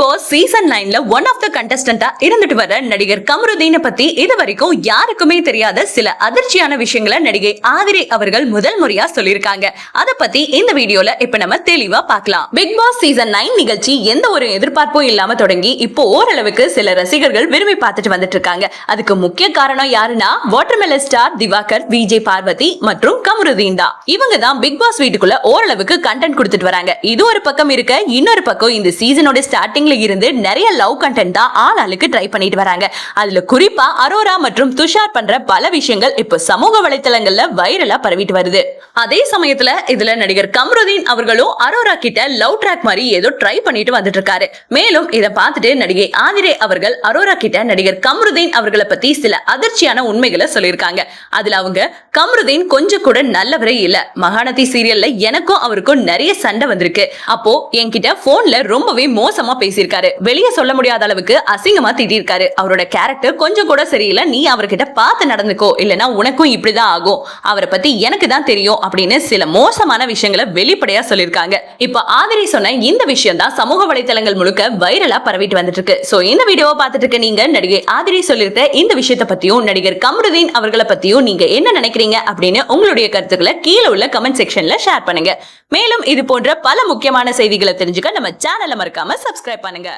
Pass season நைன்ல one of the கண்டஸ்டன்டா இருந்துட்டு வர நடிகர் கமருதீனை பத்தி இது வரைக்கும் யாருக்குமே தெரியாத சில அதிர்ச்சியான விஷயங்களை நடிகை ஆதிரை அவர்கள் முதல் முறையா சொல்லியிருக்காங்க. அத பத்தி இந்த வீடியோல இப்ப நம்ம தெளிவா பார்க்கலாம். பிக் பாஸ் சீசன் நைன் நிகழ்ச்சி எந்த ஒரு எதிர்பார்ப்பும் இல்லாம தொடங்கி இப்போ ஓரளவுக்கு சில ரசிகர்கள் விரும்பி பார்த்துட்டு வந்துட்டு இருக்காங்க. அதுக்கு முக்கிய காரணம் யாருன்னா வாட்டர்மெலன் ஸ்டார் திவாகர் விஜய் பார்வதி மற்றும் கமருதீன் தான். இவங்க தான் பிக் பாஸ் வீட்டுக்குள்ள ஓரளவுக்கு கண்டென்ட் கொடுத்துட்டு வராங்க. இது ஒரு பக்கம் இருக்க இன்னொரு பக்கம் இந்த சீசனோட ஸ்டார்டிங் ஸ்டார்டிங்ல இருந்து நிறைய லவ் கண்டென்ட் தான் ஆள் ஆளுக்கு ட்ரை பண்ணிட்டு வராங்க. அதுல குறிப்பா அரோரா மற்றும் துஷார் பண்ற பல விஷயங்கள் இப்போ சமூக வலைத்தளங்கள்ல வைரலா பரவிட்டு வருது. அதே சமயத்துல இதுல நடிகர் கம்ருதீன் அவர்களும் அரோரா கிட்ட லவ் ட்ராக் மாதிரி ஏதோ ட்ரை பண்ணிட்டு வந்துட்டு இருக்காரு. மேலும் இதை பார்த்துட்டு நடிகை ஆதிரே அவர்கள் அரோரா கிட்ட நடிகர் கம்ருதீன் அவர்களை பத்தி சில அதிர்ச்சியான உண்மைகளை சொல்லியிருக்காங்க. அதுல அவங்க கம்ருதீன் கொஞ்சம் கூட நல்லவரே இல்ல. மகாநதி சீரியல்ல எனக்கும் அவருக்கும் நிறைய சண்டை வந்திருக்கு. அப்போ என்கிட்ட போன்ல ரொம்பவே மோசமா பேசி பேசியிருக்காரு. வெளியே சொல்ல முடியாத அளவுக்கு அசிங்கமா திட்டிருக்காரு அவரோட கேரக்டர் கொஞ்சம் கூட சரியில்லை. நீ அவர்கிட்ட பார்த்து நடந்துக்கோ. இல்லனா உனக்கும் இப்படிதான் ஆகும். அவரை பத்தி எனக்கு தான் தெரியும் அப்படின்னு சில மோசமான விஷயங்களை வெளிப்படையா சொல்லியிருக்காங்க. இப்ப ஆதிரி சொன்ன இந்த விஷயம் தான் சமூக வலைத்தளங்கள் முழுக்க வைரலா பரவிட்டு வந்துட்டு இருக்கு சோ இந்த வீடியோவை பார்த்துட்டு இருக்க நீங்க நடிகை ஆதிரி சொல்லியிருக்க இந்த விஷயத்த பத்தியும் நடிகர் கமருதீன் அவர்களை பத்தியும் நீங்க என்ன நினைக்கிறீங்க அப்படின்னு உங்களுடைய கருத்துக்களை கீழே உள்ள கமெண்ட் செக்ஷன்ல ஷேர் பண்ணுங்க. மேலும் இது போன்ற பல முக்கியமான செய்திகளை தெரிஞ்சுக்க நம்ம சேனலை மறக்காம சப்ஸ்கிரைப் பண்ணுங்க.